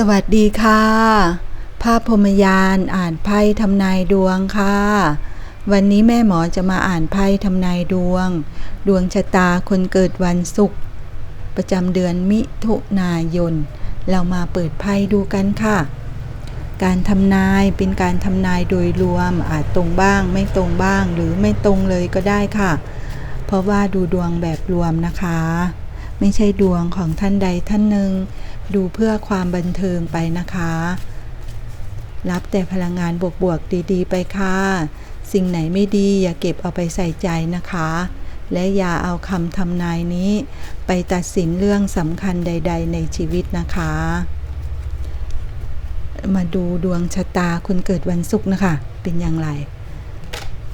สวัสดีค่ะ ภาพพรมยานอ่านไพ่ทำนายดวงค่ะ วันนี้แม่หมอจะมาอ่านไพ่ทำนายดวง ดวงชะตาคนเกิดวันศุกร์ประจำเดือนมิถุนายน เรามาเปิดไพ่ดูกันค่ะ การทำนายเป็นการทำนายโดยรวมอาจตรงบ้าง ไม่ตรงบ้างหรือไม่ตรงเลยก็ได้ค่ะ เพราะว่าดูดวงแบบรวมนะคะ ไม่ใช่ดวงของท่านใดท่านหนึ่ง ดูเพื่อความบันเทิงไปนะคะ รับแต่พลังงานบวกๆดีๆ ไปค่ะ สิ่งไหนไม่ดีอย่าเก็บเอาไปใส่ใจนะคะ และอย่าเอาคำทำนายนี้ ไปตัดสินเรื่องสำคัญใด ๆ ในชีวิตนะคะ มาดูดวงชะตาคุณเกิดวันศุกร์นะคะ เป็นอย่างไร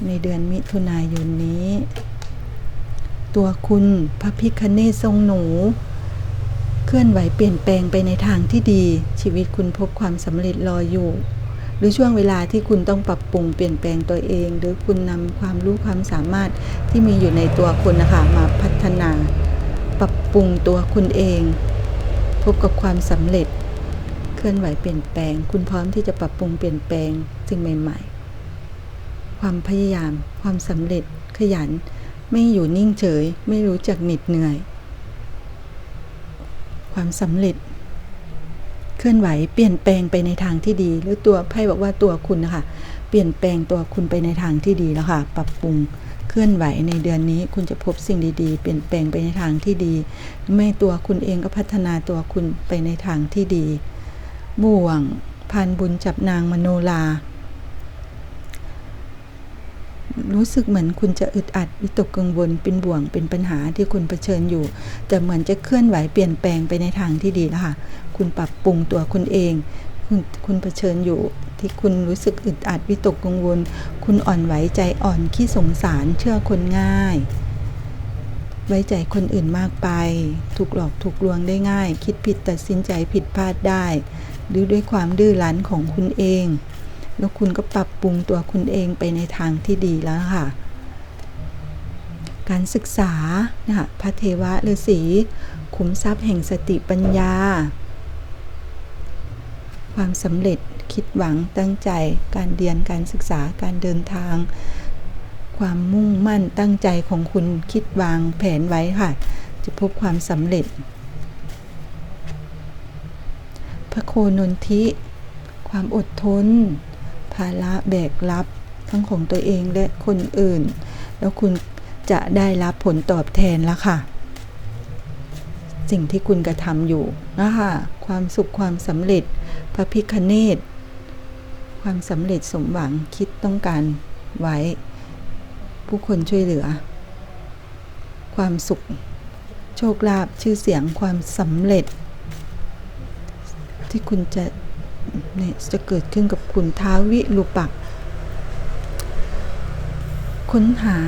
ในเดือนมิถุนายนนี้ ตัวคุณพระพิคเนศทรงหนู ลื่อนไหวเปลี่ยนแปลงไปในทางที่ดี ชีวิตคุณพบความสำเร็จรออยู่ หรือช่วงเวลาที่คุณต้องปรับปรุงเปลี่ยนแปลงตัวเอง หรือคุณนำความรู้ความสามารถที่มีอยู่ในตัวคุณนะคะมาพัฒนา ปรับปรุงตัวคุณเอง พบกับความสำเร็จ เคลื่อนไหวเปลี่ยนแปลง คุณพร้อมที่จะปรับปรุงเปลี่ยนแปลงสิ่งใหม่ ๆ ความพยายาม ความสำเร็จขยัน ไม่อยู่นิ่งเฉย ไม่รู้จักเหน็ดเหนื่อย ความสำเร็จ เคลื่อนไหวเปลี่ยนแปลงไปในทางที่ดี หรือตัวไพ่บอกว่าตัวคุณนะคะเปลี่ยนแปลงตัวคุณไปในทางที่ดีแล้วค่ะ ปรับปรุงเคลื่อนไหวในเดือนนี้ คุณจะพบสิ่งดีๆ เปลี่ยนแปลงไปในทางที่ดีไม่ตัวคุณเองก็พัฒนาตัวคุณไปในทางที่ดี บ่วงพันบุญจับนางมโนลา รู้สึกเหมือนคุณจะอึดอัดวิตกกังวลเป็นบ่วงเป็นปัญหาที่คุณเผชิญอยู่ แต่เหมือนจะเคลื่อนไหวเปลี่ยนแปลงไปในทางที่ดีแล้วค่ะ คุณปรับปรุงตัวคุณเอง คุณคุณเผชิญอยู่ที่คุณรู้สึกอึดอัดวิตกกังวล คุณอ่อนไหวใจอ่อนขี้สงสารเชื่อคนง่าย ไว้ใจคนอื่นมากไป ถูกหลอกถูกลวงได้ง่าย คิดผิดตัดสินใจผิดพลาดได้ หรือด้วยความดื้อรั้นของคุณเอง แล้วคุณก็ปรับปรุงตัวคุณเองไปในทางที่ดีแล้วค่ะ การศึกษานะคะพระเทวะฤาษีขุมทรัพย์แห่งสติปัญญา ความสำเร็จคิดหวังตั้งใจ การเรียนการศึกษาการเดินทาง ความมุ่งมั่นตั้งใจของคุณคิดวางแผนไว้ค่ะ จะพบความสำเร็จ พระโคนนทิ ความอดทน ภาระแบกรับ ทั้งของตัวเองและคนอื่น แล้วคุณจะได้รับผลตอบแทนล้วค่ะ สิ่งที่คุณกระทำอยู่นะคะความสุขความสำเร็จพระพิคเนตความสำเร็จสมหวังคิดต้องการไว้ ผู้คนช่วยเหลือ ความสุข โชคลาภชื่อเสียงความสำเร็จ ที่คุณจะ เนี่ยจะเกิดขึ้นกับคุณท้าวิลุปัก ค้นหา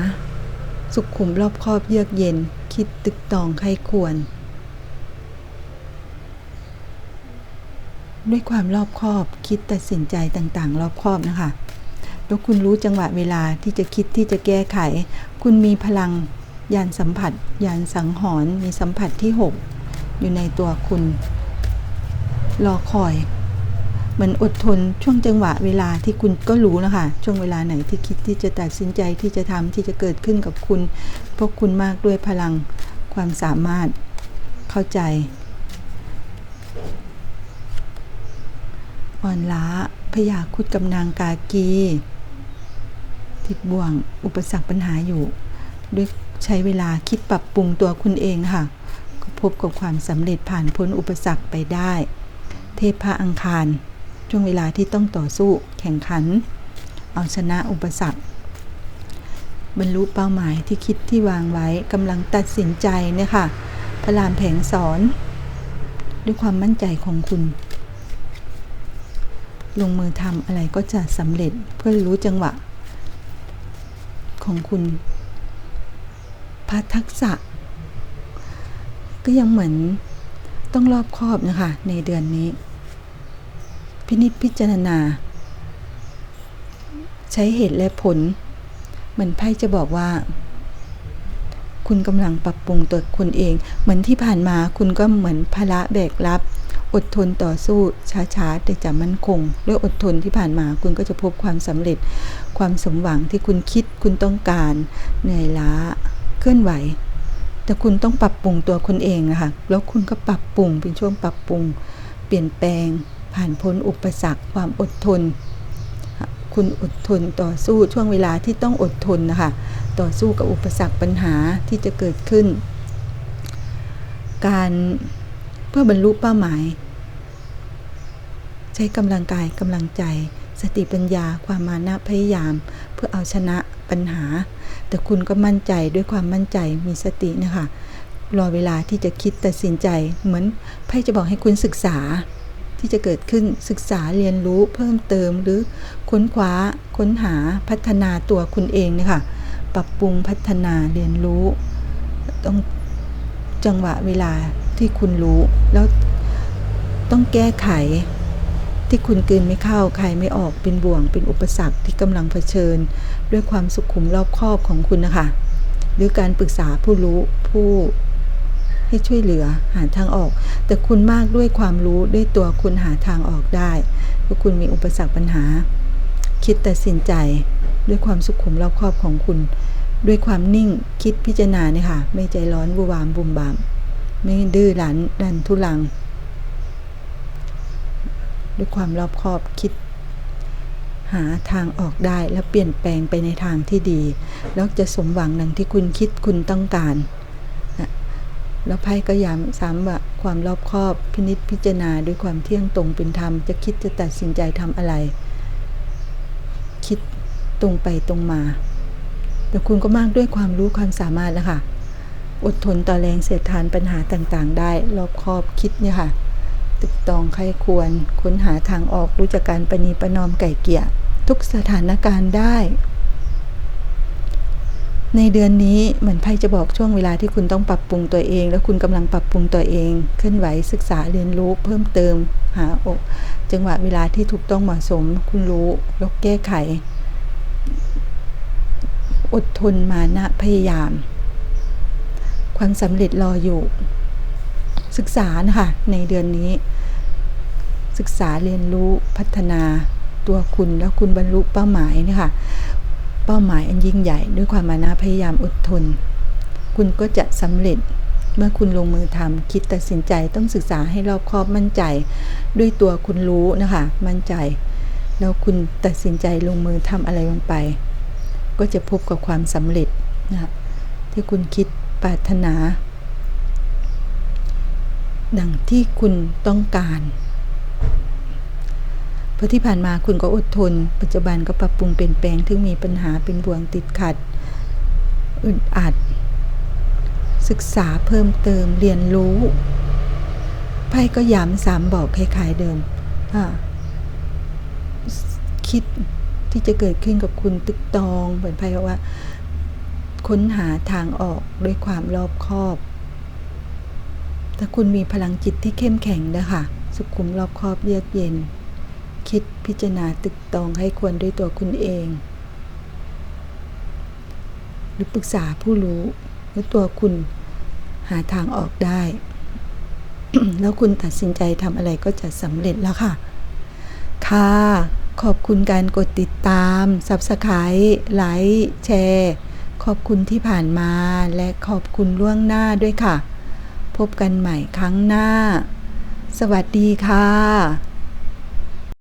สุขขุมรอบครอบเยือกเย็น คิดตึกตองใครควร ด้วยความรอบคอบคิดตัดสินใจต่างๆ รอบคอบนะคะแล้วคุณรู้จังหวะเวลาที่จะคิดที่จะแก้ไข คุณมีพลังยานสัมผัส ยานสังหรณ์มีสัมผัสที่ 6 อยู่ในตัวคุณ รอคอย มือนอดทนช่วงจังหวะเวลาที่คุณก็รู้นะคะช่วงเวลาไหนที่คิดที่จะตัดสินใจที่จะทำที่จะเกิดขึ้นกับคุณเพราะคุณมากด้วยพลังความสามารถเข้าใจ อ่อนล้าพยาคุดกำนางกากีติดบ่วงอุปสรรคปัญหาอยู่ ด้วยใช้เวลาคิดปรับปรุงตัวคุณเองค่ะ ก็พบกับความสำเร็จผ่านพ้นอุปสรรคไปได้ เทพพระอังคาร ช่วงเวลาที่ต้องต่อสู้แข่งขัน เอาชนะอุปสรรคบรรลุเป้าหมายที่คิดที่วางไว้กำลังตัดสินใจเนี่ยค่ะพระรามแผงสอน ด้วยความมั่นใจของคุณ ลงมือทำอะไรก็จะสำเร็จเพื่อรู้จังหวะ ของคุณพระทักษะ ก็ยังเหมือนต้องรอบคอบนะคะในเดือนนี้ พินิจพิจารณา ใช้เหตุและผล เหมือนไพ่จะบอกว่า คุณกำลังปรับปรุงตัวคุณเอง เหมือนที่ผ่านมาคุณก็เหมือนภาระแบกรับ อดทนต่อสู้ช้าๆแต่จะมั่นคง ด้วยอดทนที่ผ่านมาคุณก็จะพบความสำเร็จ ความสมหวังที่คุณคิดคุณต้องการ เหนื่อยล้าเคลื่อนไหวแต่คุณต้องปรับปรุงตัวคุณเองนะคะแล้วคุณก็ปรับปรุงเป็นช่วงปรับปรุง เปลี่ยนแปลง ผ่านพ้นอุปสรรคความอดทน คุณอดทนต่อสู้ช่วงเวลาที่ต้องอดทนนะคะต่อสู้กับอุปสรรคปัญหาที่จะเกิดขึ้น การเพื่อบรรลุเป้าหมาย ใช้กำลังกายกำลังใจ สติปัญญาความมานะพยายาม เพื่อเอาชนะปัญหา แต่คุณก็มั่นใจด้วยความมั่นใจมีสตินะคะรอเวลาที่จะคิดตัดสินใจเหมือนไพ่จะบอกให้คุณศึกษา ที่จะเกิดขึ้นศึกษาเรียนรู้เพิ่มเติมหรือค้นคว้าค้นหาพัฒนาตัวคุณเองนะคะปรับปรุงพัฒนาเรียนรู้ ต้องจังหวะเวลาที่คุณรู้ แล้วต้องแก้ไขที่คุณกลืนไม่เข้าใครไม่ออกเป็นบ่วง เป็นอุปสรรคที่กำลังเผชิญ ด้วยความสุขุมรอบคอบของคุณนะคะหรือการปรึกษาผู้รู้ผู้ ให้ช่วยเหลือหาทางออก แต่คุณมากด้วยความรู้ด้วยตัวคุณหาทางออกได้เพราะคุณมีอุปสรรคปัญหา คิดตัดสินใจด้วยความสุขุมรอบคอบของคุณ ด้วยความนิ่งคิดพิจารณาเนี่ยค่ะ ไม่ใจร้อนบูวามบุมบาม ไม่ดื้อรั้นดันทุลัง ด้วยความรอบคอบคิดหาทางออกได้และเปลี่ยนแปลงไปในทางที่ดี แล้วจะสมหวังดังที่คุณคิดคุณต้องการ แล้วไพ่ก็ย้ำซ้ำว่าความรอบคอบพินิจพิจารณาด้วยความเที่ยงตรงเป็นธรรม จะคิดจะตัดสินใจทำอะไร คิดตรงไปตรงมา แต่คุณก็มากด้วยความรู้ความสามารถนะคะอดทนต่อแรงเสียดทานปัญหาต่างๆ ได้รอบคอบคิดเนี่ยค่ะตึกตองใครควร ค้นหาทางออกรู้จักการประนีประนอมไก่เกี่ยทุกสถานการณ์ได้ ในเดือนนี้เหมือนไพ่จะบอกช่วงเวลาที่คุณต้องปรับปรุงตัวเอง แล้วคุณกำลังปรับปรุงตัวเอง เคลื่อนไหวศึกษาเรียนรู้เพิ่มเติมหาอกจังหวะเวลาที่ถูกต้องเหมาะสม คุณรู้แล้วแก้ไข อดทนมานะพยายาม ความสำเร็จรออยู่ ศึกษานะคะในเดือนนี้ ศึกษาเรียนรู้พัฒนาตัวคุณแล้วคุณบรรลุเป้าหมายเนี่ยค่ะ เป้าหมายอันยิ่งใหญ่ด้วยความมานะพยายามอดทน คุณก็จะสำเร็จเมื่อคุณลงมือทำคิดตัดสินใจต้องศึกษาให้รอบคอบมั่นใจ ด้วยตัวคุณรู้นะคะ มั่นใจ แล้วคุณตัดสินใจลงมือทำอะไรลงไป ก็จะพบกับความสำเร็จนะที่คุณคิดปรารถนา ดังที่คุณต้องการ ราะที่ผ่านมาคุณก็อดทน ปัจจุบันก็ปรับปรุงเปลี่ยนแปลงที่มีปัญหาเป็นบ่วงติดขัดอึดอัด ศึกษาเพิ่มเติมเรียนรู้ไพ่ก็ย้ำสามบอกคล้ายๆเดิมคิดที่จะเกิดขึ้นกับคุณตึกตองเหมือนไพ่บอกว่า ค้นหาทางออกด้วยความรอบคอบถ้าคุณมีพลังจิตที่เข้มแข็งนะคะสุขุมรอบคอบเยือกเย็น คิดพิจารณาตึกตองให้ควรด้วยตัวคุณเอง หรือปรึกษาผู้รู้แล้วตัวคุณหาทางออกได้ แล้วคุณตัดสินใจทำอะไรก็จะสำเร็จแล้วค่ะ ค่ะ ขอบคุณการกดติดตาม Subscribe ไลค์แชร์ ขอบคุณที่ผ่านมาและขอบคุณล่วงหน้าด้วยค่ะ พบกันใหม่ครั้งหน้า สวัสดีค่ะ